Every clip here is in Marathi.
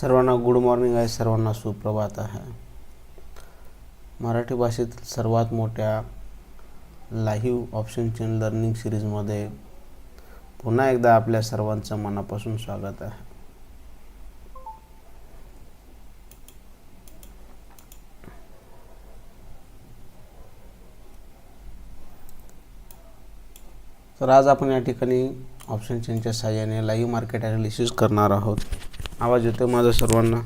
सर्वांना गुड मॉर्निंग आहे सर्वांना सुप्रभात आहे. मराठी भाषेतील सर्वात मोठ्या लाईव्ह ऑप्शन चेन लर्निंग सिरीजमध्ये पुन्हा एकदा आपल्या सर्वांचं मनापासून स्वागत आहे. तर आज आपण या ठिकाणी ऑप्शन चेनच्या साहाय्याने लाईव्ह मार्केट ॲनालिसिस करणार आहोत. आवाज येतो माझा सर्वांना?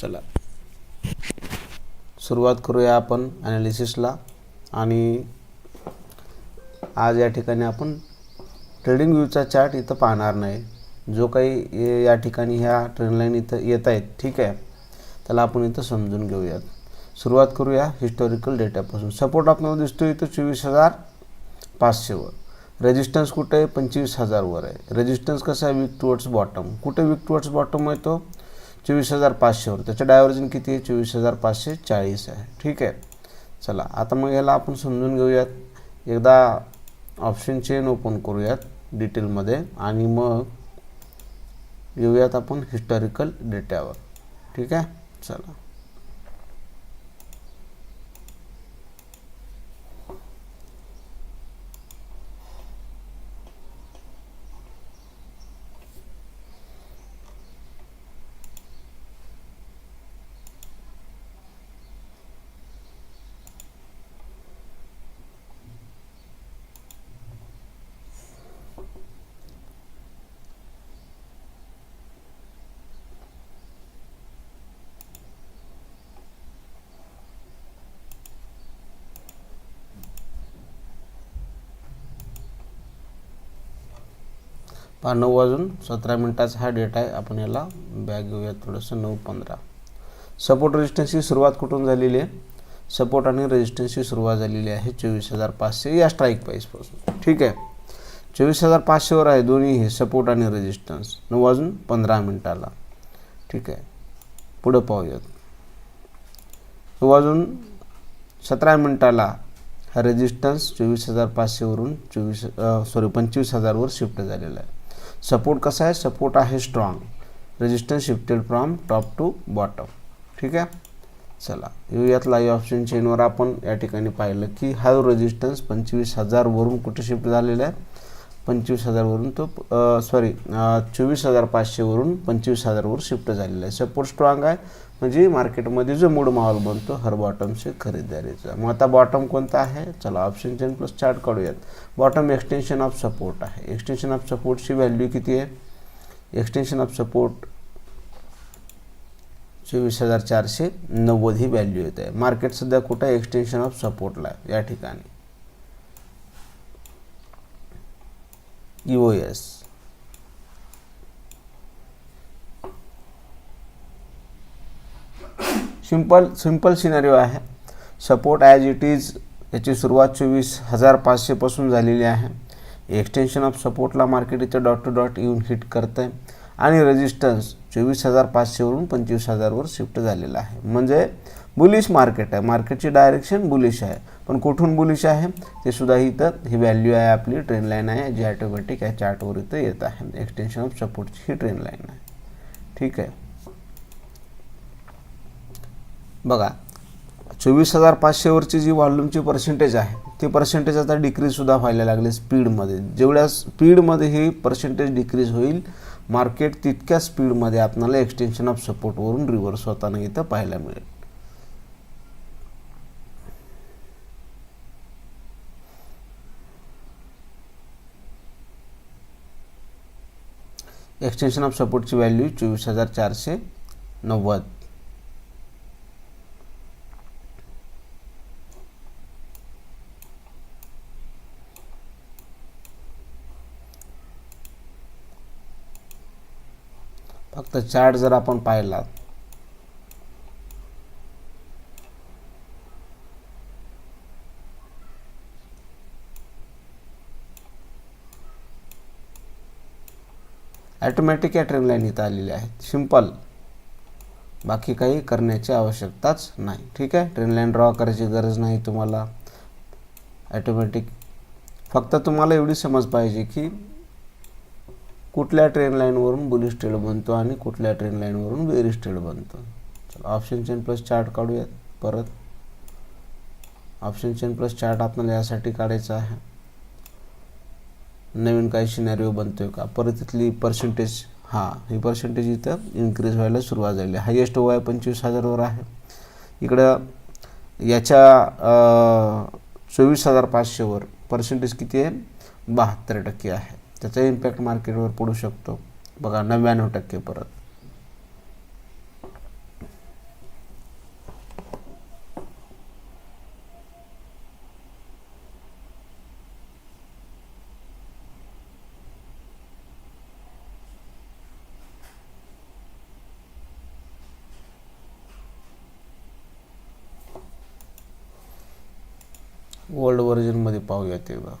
चला. सुरुवात करूया आपण ॲनालिसिसला आणि आज या ठिकाणी आपण ट्रेडिंग व्ह्यूचा चार्ट इथं पाहणार नाही. जो काही ये- या ठिकाणी ह्या ट्रेनलाईन इथं येत आहेत ठीक आहे? त्याला आपण इथं समजून घेऊयात. सुरुवात करूया हिस्टॉरिकल डेटापासून सपोर्ट आपल्याला दिसतो इथं चोवीस हजार पाचशेवर. रेजिस्टन्स कुठे आहे? पंचवीस हजारवर आहे. रेजिस्टन्स कसा आहे? वीक टुवर्ड्स बॉटम कुठे वीक टुवर्ड्स बॉटम आहे तो? चोवीस हजार पाचशेवर त्याचं डायव्हर्जन किती आहे? चोवीस हजार पाचशे चाळीस आहे. ठीक आहे? चला आता मग याला आपण समजून घेऊयात. एकदा ऑप्शन चेन ओपन करूयात डिटेलमध्ये आणि मग येऊयात आपण हिस्टॉरिकल डेटावर ठीक आहे? चला. पहा नऊ वाजून सतरा मिनटाचा हा डेटा आहे. आपण याला बॅग घेऊया थोडंसं नऊ पंधरा. सपोर्ट रेजिस्टन्सची सुरुवात कुठून झालेली आहे? सपोर्ट आणि रेजिस्टन्सची सुरुवात झालेली आहे चोवीस हजार पाचशे या स्ट्राईक प्राईसपासून ठीक आहे? चोवीस हजार पाचशेवर आहे दोन्ही हे सपोर्ट आणि रेजिस्टन्स नऊ वाजून पंधरा मिनटाला. ठीक आहे? पुढं पाहूयात. नऊ वाजून सतरा मिनटाला हा रेजिस्टन्स चोवीस हजार पाचशेवरून चोवीस सॉरी पंचवीस हजारवर शिफ्ट झालेला आहे. सपोर्ट कसा आहे सपोर्ट आहे strong resistance shifted from top to bottom ठीक आहे चला येऊयात लाईव्ह ऑप्शन चेनवर आपण या ठिकाणी पाहिलं की हा जो रेजिस्टन्स पंचवीस हजारवरून कुठे शिफ्ट झालेला आहे? पंचवीस हजारवरून तो सॉरी चोवीस हजार पाचशेवरून पंचवीस हजारवर शिफ्ट झालेला आहे. सपोर्ट स्ट्रॉंग आहे. म्हणजे मार्केटमध्ये जो मूड माहोल बनतो हर बॉटमचे खरेदीदारीचा. मग आता बॉटम कोणता आहे? चला ऑप्शन चेन प्लस चार्ट काढूयात. बॉटम एक्सटेन्शन ऑफ सपोर्ट आहे. एक्सटेन्शन ऑफ सपोर्टची व्हॅल्यू किती आहे? एक्सटेन्शन ऑफ सपोर्ट चोवीस हजार चारशे नव्वद ही व्हॅल्यू येत. आहे मार्केट सध्या कुठं आहे? एक्सटेन्शन ऑफ सपोर्टला आहे. या ठिकाणी. U S simple simple scenario आहे. सपोर्ट ॲज इट इज याची सुरुवात चोवीस हजार पाचशेपासून झालेली आहे. एक्सटेन्शन ऑफ सपोर्टला मार्केट इथं डॉट टू डॉट येऊन हिट करतं आहे आणि रेजिस्टन्स चोवीस हजार पाचशेवरून पंचवीस हजारवर शिफ्ट झालेला आहे. म्हणजे बुलिश मार्केट आहे. मार्केटची डायरेक्शन बुलिश आहे. पण कुठून बुलिश आहे? ते सुद्धा इथं ही व्हॅल्यू आहे आपली ट्रेन लाईन आहे जी ॲटोमॅटिक या चार्टवर इथं येत आहे. एक्सटेन्शन ऑफ सपोर्टची ही ट्रेन लाईन आहे. ठीक आहे. बघा चोवीस हजार पाचशेवरची जी व्हॉल्यूमची पर्सेंटेज आहे ती पर्सेंटेज आता डिक्रीजसुद्धा व्हायला लागले स्पीडमध्ये जेवढ्या स्पीडमध्ये ही पर्सेंटेज डिक्रीज होईल मार्केट तितक्या स्पीडमध्ये आपल्याला एक्सटेन्शन ऑफ सपोर्टवरून रिव्हर्स होताना इथं पाहायला मिळेल. एक्सटेन्शन ऑफ सपोर्टची व्हॅल्यू चोवीस हजार चारशे नव्वद. फक्त चार्ट जर आपण पाहिला ॲटोमॅटिक या ट्रेन लाईन इथं आलेल्या आहेत. सिंपल बाकी काही करण्याची आवश्यकताच नाही. ठीक आहे? ट्रेन लाईन ड्रॉ करायची गरज नाही तुम्हाला. ॲटोमॅटिक फक्त तुम्हाला एवढी समज पाहिजे की कुठल्या ट्रेन लाईनवरून बुलिश ट्रेड बनतो आणि कुठल्या ट्रेन लाईनवरून बेरिश ट्रेड बनतो. चला ऑप्शन चेन प्लस चार्ट काढूयात परत. ऑप्शन चेन प्लस चार्ट आपल्याला यासाठी काढायचा आहे. नवीन काही सिनॅरिओ बनतोय का? परत इथली पर्सेंटेज हां ही पर्सेंटेज इथं इन्क्रीज व्हायला सुरुवात झाली. हायेस्ट ओ आहे पंचवीस हजारवर आहे. इकडं याच्या चोवीस हजार पाचशेवर पर्सेंटेज किती आहे? बहात्तर टक्के आहे. त्याचा इम्पॅक्ट मार्केटवर पडू शकतो. बघा नव्याण्णव टक्के परत. ओल्ड व्हर्जनमध्ये पाहूया तेव्हा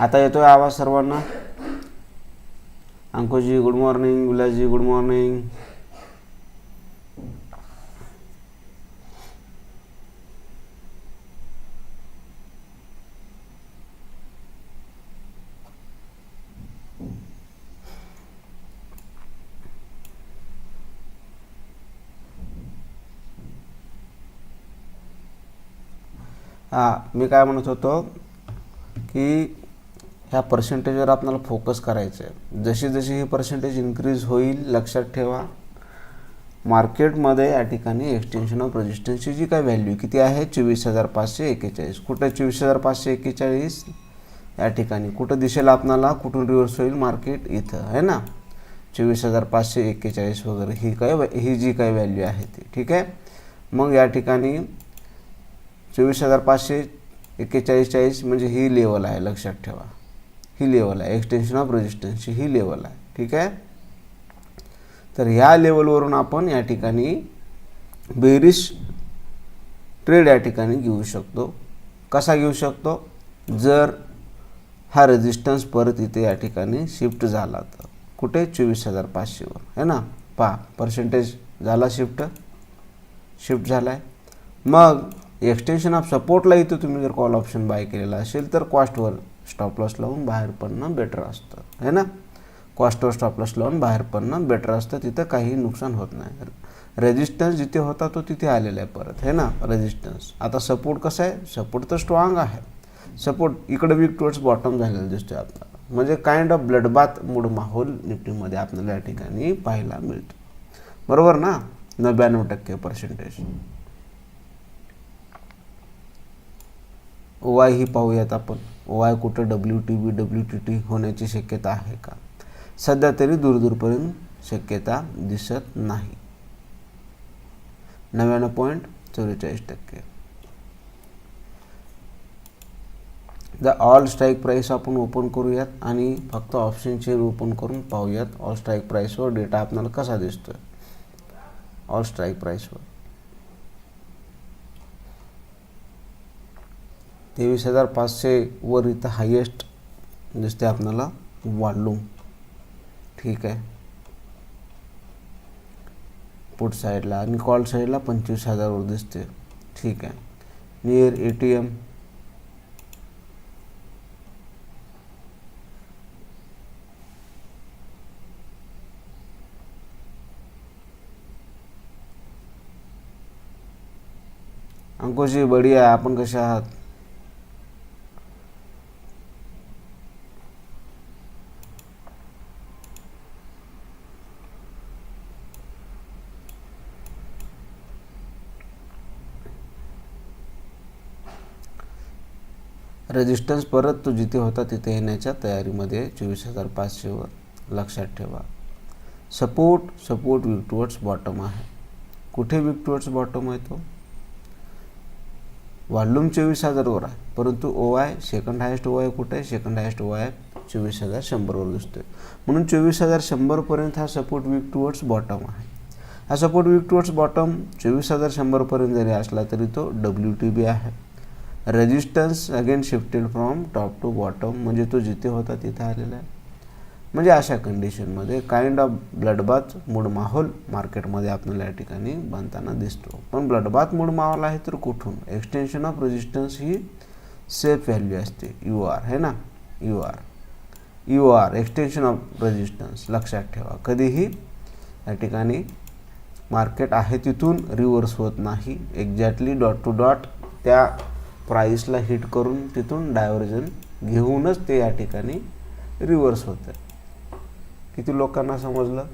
आता येतोय आवाज सर्वांना. Ankushji good morning Vilasji good morning हां मी काय म्हणत होतो की ह्या पर्सेंटेजवर आपल्याला फोकस करायचं आहे जशी जशी ही पर्सेंटेज इन्क्रीज होईल लक्षात ठेवा मार्केटमध्ये या ठिकाणी एक्सटेन्शन ऑफ रजिस्टन्सची जी काय व्हॅल्यू किती आहे? चोवीस हजार पाचशे एक्केचाळीस. कुठं चोवीस हजार पाचशे एक्केचाळीस? या ठिकाणी. कुठं दिसेल आपणाला? कुठून रिव्हर्स होईल? मार्केट इथं. आहे ना? चोवीस हजार पाचशे एक्केचाळीस वगैरे ही काय ही जी काय व्हॅल्यू आहे ती. ठीक आहे? मग या ठिकाणी चोवीस हजार पाचशे एक्केचाळीस चाळीस म्हणजे ही लेवल आहे लक्षात ठेवा. ही लेवल आहे. एक्सटेन्शन ऑफ रेजिस्टन्सची ही लेवल आहे. ठीक आहे? तर ह्या लेवलवरून आपण या ठिकाणी बेरिश ट्रेड या ठिकाणी घेऊ शकतो. कसा घेऊ शकतो? जर हा रेजिस्टन्स परत इथे या ठिकाणी शिफ्ट झाला तर. कुठे? चोवीस हजार पाचशेवर. है ना? पहा पर्सेंटेज झाला शिफ्ट शिफ्ट झाला आहे मग एक्सटेन्शन ऑफ सपोर्टला इथं तुम्ही जर कॉल ऑप्शन बाय केलेला असेल तर कॉस्टवर स्टॉप लॉस लावून बाहेर पडणं बेटर असतं. है ना? कॉस्टवर स्टॉप लॉस लावून बाहेर पडणं बेटर असतं. तिथं काही नुकसान होत नाही. रेजिस्टन्स जिथे होता तो तिथे आलेला आहे परत. है ना? रेजिस्टन्स आता सपोर्ट कसं आहे? सपोर्ट तर स्ट्रॉंग आहे. सपोर्ट इकडे वीक टुवर्ड्स बॉटम झालेलं दिसतोय आपल्याला. म्हणजे काइंड ऑफ ब्लडबाथ मूड माहोल निफ्टीमध्ये आपल्याला या ठिकाणी पाहायला मिळतो. बरोबर ना? नव्याण्णव टक्के पर्सेंटेज वाय ही पाहूयात आपण. वाय कुठं W T B W T T होण्याची शक्यता आहे का? सध्या तरी दूरदूरपर्यंत शक्यता दिसत नाही. नव्याण्णव पॉईंट चौवेचाळीस टक्के. द ऑल स्ट्राईक प्राईस आपण ओपन करूयात आणि फक्त ऑप्शन शेअर ओपन करून पाहूयात. ऑल स्ट्राईक प्राईसवर डेटा आपल्याला कसा दिसतोय? ऑल स्ट्राईक प्राईसवर. तेवीस हजार पाचशे वर इथं हायेस्ट दिसते आपल्याला वाढलो ठीक आहे. पुट साईडला आणि कॉल साईडला पंचवीस हजारवर दिसते ठीक आहे. Near A T M Ankushji बढिया. आपण कसे आहात? रेजिस्टन्स परत तो जिथे होता तिथे येण्याच्या तयारीमध्ये चोवीस हजार पाचशेवर लक्षात ठेवा. Support support weak towards bottom आहे. कुठे वीक टुवर्ड्स बॉटम आहे तो? व्हॉल्यूम चोवीस हजारवर आहे. परंतु O I second highest O I कुठे आहे? सेकंड हायेस्ट ओ आय चोवीस हजार शंभरवर दिसतोय. म्हणून चोवीस हजार शंभरपर्यंत हा सपोर्ट वीक टुवर्ड्स बॉटम आहे. हा सपोर्ट वीक टुवर्ड्स बॉटम चोवीस हजार शंभरपर्यंत जरी असला तरी तो डब्ल्यू टी बी आहे. Resistance again shifted from top to bottom म्हणजे तो जिथे होता तिथे आलेला आहे. म्हणजे अशा कंडिशनमध्ये काइंड ऑफ ब्लडबाथ मूड माहोल मार्केटमध्ये आपल्याला या ठिकाणी बनताना दिसतो. पण ब्लडबाथ मूड माहोल आहे तर कुठून? एक्सटेन्शन ऑफ रेजिस्टन्स ही सेफ व्हॅल्यू असते. यू आर है ना? U R U R extension of resistance लक्षात ठेवा. कधीही या ठिकाणी मार्केट आहे तिथून रिव्हर्स होत नाही. एक्झॅक्टली डॉट टू डॉट त्या प्राईसला हिट करून तिथून डायव्हर्जन घेऊनच ते या ठिकाणी रिव्हर्स होतं किती लोकांना समजलं?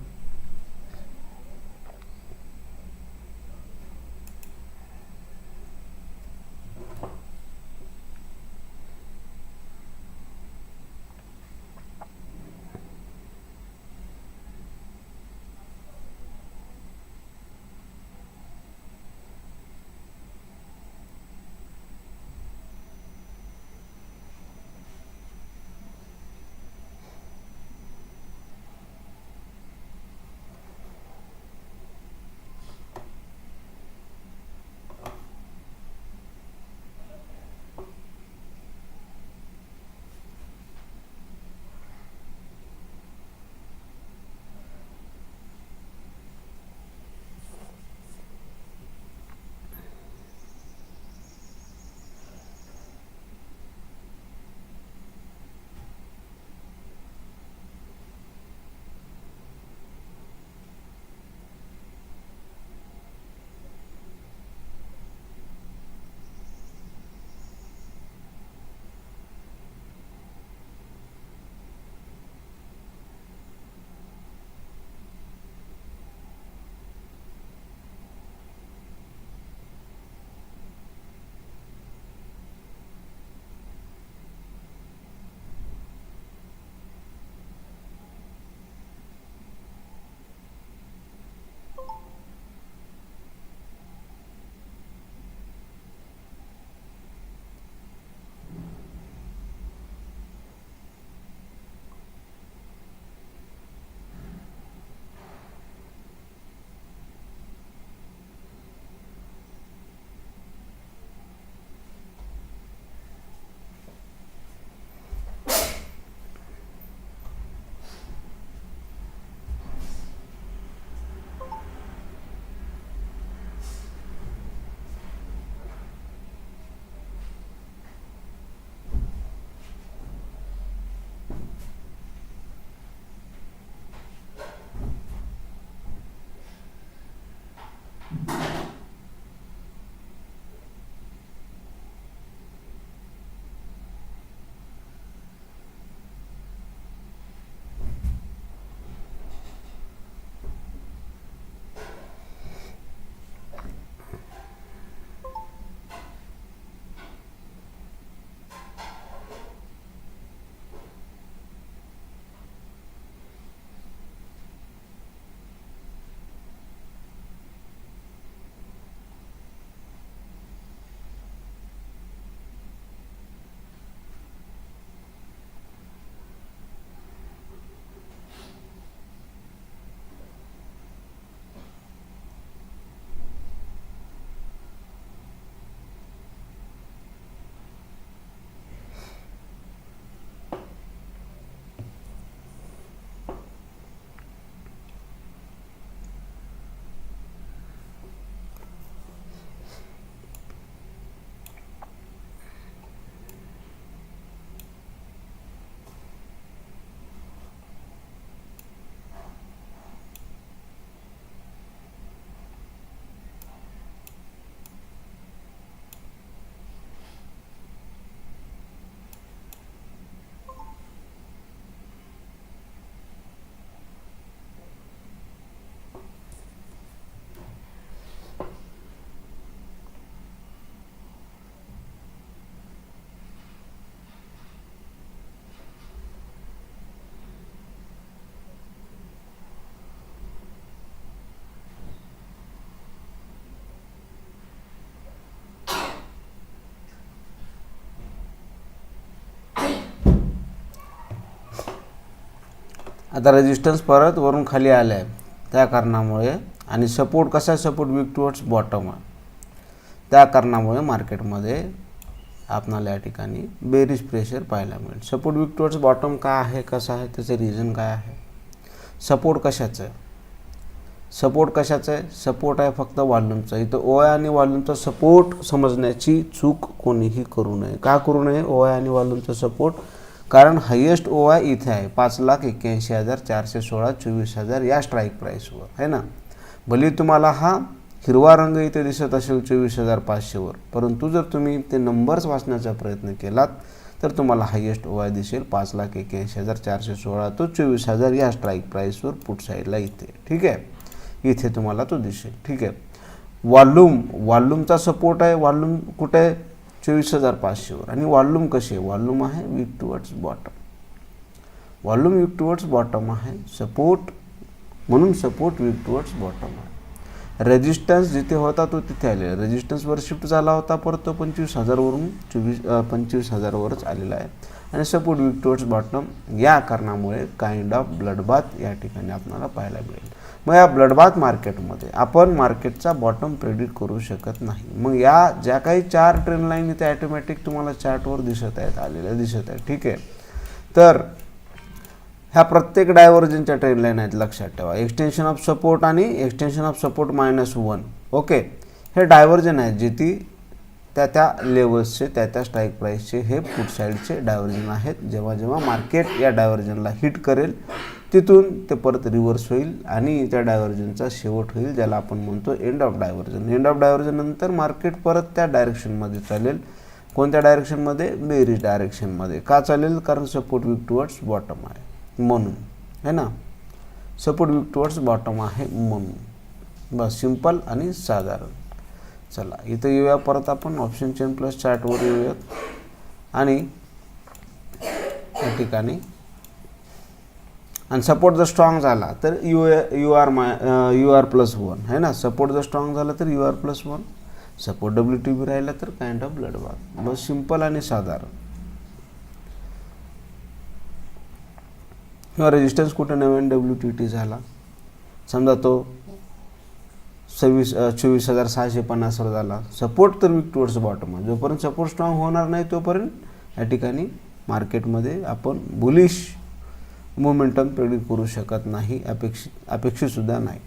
आता रेजिस्टन्स परत वरून खाली आलं आहे त्या कारणामुळे आणि सपोर्ट कसा आहे सपोर्ट वीक टुवर्ड्स बॉटम आहे? त्या कारणामुळे मार्केटमध्ये आपणाला या ठिकाणी बेरिज प्रेशर पाहायला मिळेल. सपोर्ट वीक टुवर्ड्स बॉटम काय आहे कसं आहे त्याचं रिझन काय आहे? सपोर्ट कशाचं आहे? सपोर्ट कशाचं आहे? सपोर्ट आहे फक्त वॉल्यूमचा इथं ओ आय आणि वॉल्यूमचा सपोर्ट समजण्याची चूक कोणीही करू नये. का करू नये? ओ आय आणि वॉल्यूमचा सपोर्ट कारण हायेस्ट ओ आय इथे आहे पाच लाख एक्क्याऐंशी हजार चारशे सोळा चोवीस हजार या स्ट्राईक प्राईसवर आहे ना? भले तुम्हाला हा हिरवा रंग इथे दिसत असेल चोवीस हजार पाचशेवर परंतु जर तुम्ही ते नंबर्स वाचण्याचा प्रयत्न केलात तर तुम्हाला हायेस्ट ओ आय दिसेल पाच लाख एक्क्याऐंशी हजार चारशे सोळा तो चोवीस हजार या स्ट्राईक प्राईसवर पुट साईडला इथे ठीक आहे? इथे तुम्हाला तो दिसेल ठीक आहे? वॉल्यूम वॉल्यूमचा सपोर्ट आहे वॉल्यूम कुठे? आहे चोवीस हजार पाचशेवर. आणि वॉल्यूम कसे आहे? वॉल्यूम आहे weak towards bottom volume weak towards bottom आहे सपोर्ट म्हणून सपोर्ट वीक टुवर्ड्स बॉटम आहे. रेजिस्टन्स जिथे होता तो तिथे आलेला आहे. रेजिस्टन्सवर शिफ्ट झाला होता परत तो पंचवीस हजारवरून चोवीस पंचवीस हजारवरच आलेला आहे. आणि सपोर्ट विक टुवर्ड्स बॉटम या कारणामुळे काइंड ऑफ ब्लडबाथ या ठिकाणी आपल्याला पाहायला मिळेल. मग या ब्लडबाथ मार्केटमध्ये आपण मार्केटचा बॉटम प्रेडिक्ट करू शकत नाही. मग या ज्या काही चार ट्रेन लाईन इथे ॲटोमॅटिक तुम्हाला चार्टवर दिसत आहेत आलेल्या दिसत आहेत. ठीक आहे? तर ह्या प्रत्येक डायव्हर्जनच्या ट्रेन लाईन आहेत लक्षात ठेवा. एक्सटेन्शन ऑफ सपोर्ट आणि extension of support minus one okay हे डायव्हर्जन आहेत जे ती त्या त्या लेवल्सचे त्या त्या स्ट्राईक प्राईसचे हे फूड साईडचे डायव्हर्जन आहेत. जेव्हा जेव्हा मार्केट या डायव्हर्जनला हिट करेल तिथून ते परत रिव्हर्स होईल आणि त्या डायव्हर्जनचा शेवट होईल ज्याला आपण म्हणतो end of divergence end of divergence नंतर मार्केट परत त्या डायरेक्शनमध्ये चालेल. कोणत्या डायरेक्शनमध्ये बेरीज डायरेक्शनमध्ये का चालेल? कारण सपोर्ट वीक टुवर्ड्स बॉटम आहे. म्हणून. है ना? सपोर्ट वीक टुवर्ड्स बॉटम आहे म्हणून. बस सिंपल आणि साधारण. चला इथं येऊया परत आपण. ऑप्शन चेन प्लस चार्टवर येऊयात. आणि या ठिकाणी आणि सपोर्ट जर स्ट्रॉंग झाला तर U U R my U R plus one आहे ना? सपोर्ट जर स्ट्रॉंग झाला तर U R plus one support W T B राहिला तर काइंड ऑफ ब्लड बाथ बस सिंपल आणि साधारण. किंवा रेजिस्टन्स कुठे नवीन डब्ल्यू टी टी झाला. समजा तो सव्वीस चोवीस हजार सहाशे पन्नासवर झाला. सपोर्ट तर विक टुवर्ड्स बॉटम आहे जोपर्यंत सपोर्ट स्ट्रॉंग होणार नाही तोपर्यंत या ठिकाणी मार्केटमध्ये आपण बुलिश मोमेंटम प्रेडिक्ट करू शकत नाही अपेक्षित अपेक्षितसुद्धा नाही.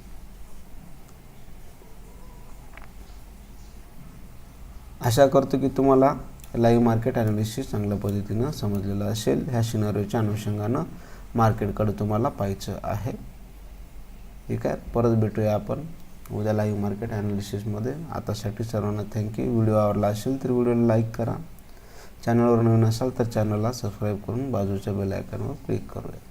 आशा करतो की तुम्हाला लाईव्ह मार्केट ॲनालिसिस चांगल्या पद्धतीनं समजलेलं असेल. ह्या सिनारीच्या अनुषंगानं मार्केटकडे तुम्हाला पाहायचं आहे. ठीक आहे? परत भेटूया आपण उद्या लाईव्ह मार्केट ॲनालिसिसमध्ये आतासाठी सर्वांना थँक्यू व्हिडिओ आवडला असेल तर व्हिडिओला लाईक करा. चॅनलवर नवीन असाल तर चॅनलला सबस्क्राईब करून बाजूच्या बेल आयकॉनवर क्लिक करूया.